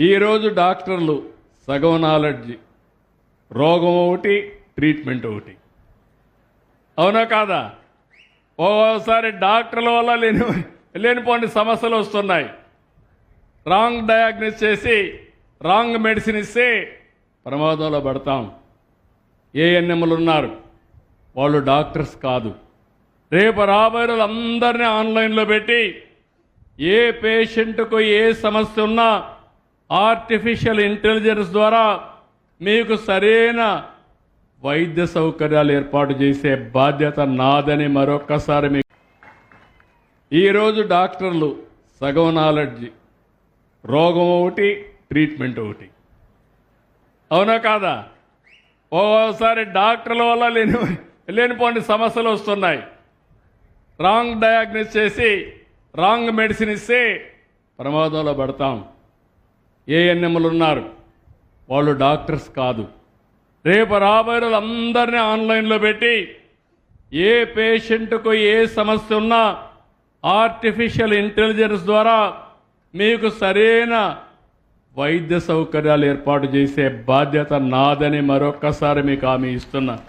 ఈరోజు డాక్టర్లు సగం నాలెడ్జ్ రోగం ఒకటి ట్రీట్మెంట్ ఒకటి. అవునా కాదా? ఓసారి డాక్టర్ల వల్ల లేని లేనిపోని సమస్యలు వస్తున్నాయి. రాంగ్ డయాగ్నోస్ చేసి రాంగ్ మెడిసిన్ ఇస్తే ప్రమాదంలో పడతాం. ఏఎన్ఎంలు ఉన్నారు. వాళ్ళు డాక్టర్స్ కాదు. రేపు రాబోయే రోజులు అందరినీ ఆన్లైన్లో పెట్టి ఏ పేషెంట్కు ఏ సమస్య ఉన్నా ఆర్టిఫిషియల్ ఇంటెలిజెన్స్ ద్వారా మీకు సరైన వైద్య సౌకర్యాలు ఏర్పాటు చేసే బాధ్యత నాదని మరొక్కసారి మీకు ఈరోజు డాక్టర్లు సగం నాలెడ్జి రోగం ఒకటి ట్రీట్మెంట్ ఒకటి. అవునా కాదా? ఓసారి డాక్టర్ల వల్ల లేని లేనిపోని సమస్యలు వస్తున్నాయి. రాంగ్ డయాగ్నోస్ చేసి రాంగ్ మెడిసిన్ ఇస్తే ప్రమాదంలో పడతాం. ఏఎన్ఎంలు ఉన్నారు వాళ్ళు డాక్టర్స్ కాదు. రేపు రాబోయే రోజులు అందరినీ ఆన్లైన్లో పెట్టి ఏ పేషెంట్కు ఏ సమస్య ఉన్నా ఆర్టిఫిషియల్ ఇంటెలిజెన్స్ ద్వారా మీకు సరైన వైద్య సౌకర్యాలు ఏర్పాటు చేసే బాధ్యత నాదని మరొక్కసారి మీకు హామీ ఇస్తున్నా.